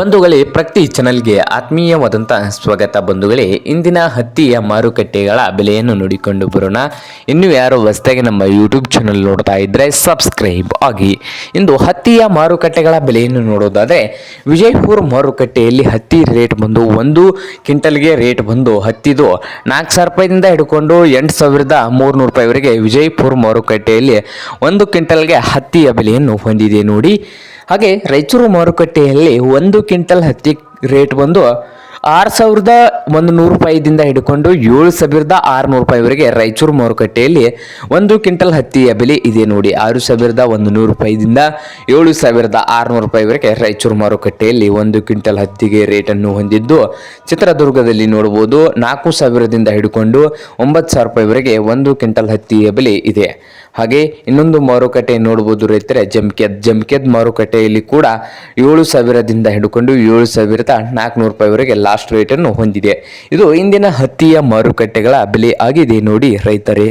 ಬಂಧುಗಳೇ, ಪ್ರತಿ ಚಾನಲ್ಗೆ ಆತ್ಮೀಯವಾದಂಥ ಸ್ವಾಗತ ಬಂಧುಗಳೇ. ಇಂದಿನ ಹತ್ತಿಯ ಮಾರುಕಟ್ಟೆಗಳ ಬೆಲೆಯನ್ನು ನೋಡಿಕೊಂಡು ಬರೋಣ. ಇನ್ನು ಯಾರು ಹೊಸದಾಗಿ ನಮ್ಮ ಯೂಟ್ಯೂಬ್ ಚಾನಲ್ ನೋಡ್ತಾ ಇದ್ದರೆ ಸಬ್ಸ್ಕ್ರೈಬ್ ಆಗಿ. ಇಂದು ಹತ್ತಿಯ ಮಾರುಕಟ್ಟೆಗಳ ಬೆಲೆಯನ್ನು ನೋಡೋದಾದರೆ, ವಿಜಯಪುರ ಮಾರುಕಟ್ಟೆಯಲ್ಲಿ ಹತ್ತಿ ರೇಟ್ ಬಂದು ಒಂದು, ಕ್ವಿಂಟಲ್ಗೆ ರೇಟ್ ಬಂದು ಹತ್ತಿದು ನಾಲ್ಕು ಸಾವಿರ ರೂಪಾಯಿಂದ ಹಿಡ್ಕೊಂಡು ಎಂಟು ಸಾವಿರದ ಮೂರುನೂರು ರೂಪಾಯಿವರೆಗೆ ವಿಜಯಪುರ ಮಾರುಕಟ್ಟೆಯಲ್ಲಿ ಒಂದು ಕ್ವಿಂಟಲ್ಗೆ ಹತ್ತಿಯ ಬೆಲೆಯನ್ನು ಹೊಂದಿದೆ ನೋಡಿ. ಹಾಗೆ ರಾಯಚೂರು ಮಾರುಕಟ್ಟೆಯಲ್ಲಿ ಒಂದು ಕ್ವಿಂಟಲ್ ಹತ್ತಿ ರೇಟ್ ಬಂದು ಆರು ಸಾವಿರದ ಒಂದು ನೂರು ರೂಪಾಯಿದಿಂದ ಹಿಡ್ಕೊಂಡು ಏಳು ಸಾವಿರದ ಆರುನೂರು ರೂಪಾಯಿವರೆಗೆ ರಾಯಚೂರು ಮಾರುಕಟ್ಟೆಯಲ್ಲಿ ಒಂದು ಕ್ವಿಂಟಲ್ ಹತ್ತಿಯ ಬೆಲೆ ಇದೆ ನೋಡಿ. ಆರು ಸಾವಿರದ ಒಂದು ನೂರು ರೂಪಾಯಿದಿಂದ ಏಳು ಸಾವಿರದ ಆರುನೂರು ರೂಪಾಯಿವರೆಗೆ ರಾಯಚೂರು ಮಾರುಕಟ್ಟೆಯಲ್ಲಿ ಒಂದು ಕ್ವಿಂಟಲ್ ಹತ್ತಿಗೆ ರೇಟನ್ನು ಹೊಂದಿದ್ದು, ಚಿತ್ರದುರ್ಗದಲ್ಲಿ ನೋಡಬಹುದು, ನಾಲ್ಕು ಸಾವಿರದಿಂದ ಹಿಡ್ಕೊಂಡು ಒಂಬತ್ತು ಸಾವಿರ ರೂಪಾಯಿವರೆಗೆ ಒಂದು ಕ್ವಿಂಟಲ್ ಹತ್ತಿಯ ಬೆಲೆ ಇದೆ. ಹಾಗೆ ಇನ್ನೊಂದು ಮಾರುಕಟ್ಟೆ ನೋಡಬಹುದು ರೈತರೆ, ಜಮ್ಕೆದ್. ಜಮ್ಕೆದ್ ಮಾರುಕಟ್ಟೆಯಲ್ಲಿ ಕೂಡ ಏಳು ಸಾವಿರದಿಂದ ಹಿಡ್ಕೊಂಡು ಏಳು ಸಾವಿರದ ನಾಲ್ಕುನೂರು ರೂಪಾಯಿವರೆಗೆ ಲಾಸ್ಟ್ ರೇಟನ್ನು ಹೊಂದಿದೆ. ಇದು ಇಂದಿನ ಹತ್ತಿಯ ಮಾರುಕಟ್ಟೆಗಳ ಬೆಲೆ ಆಗಿದೆ ನೋಡಿ ರೈತರೇ.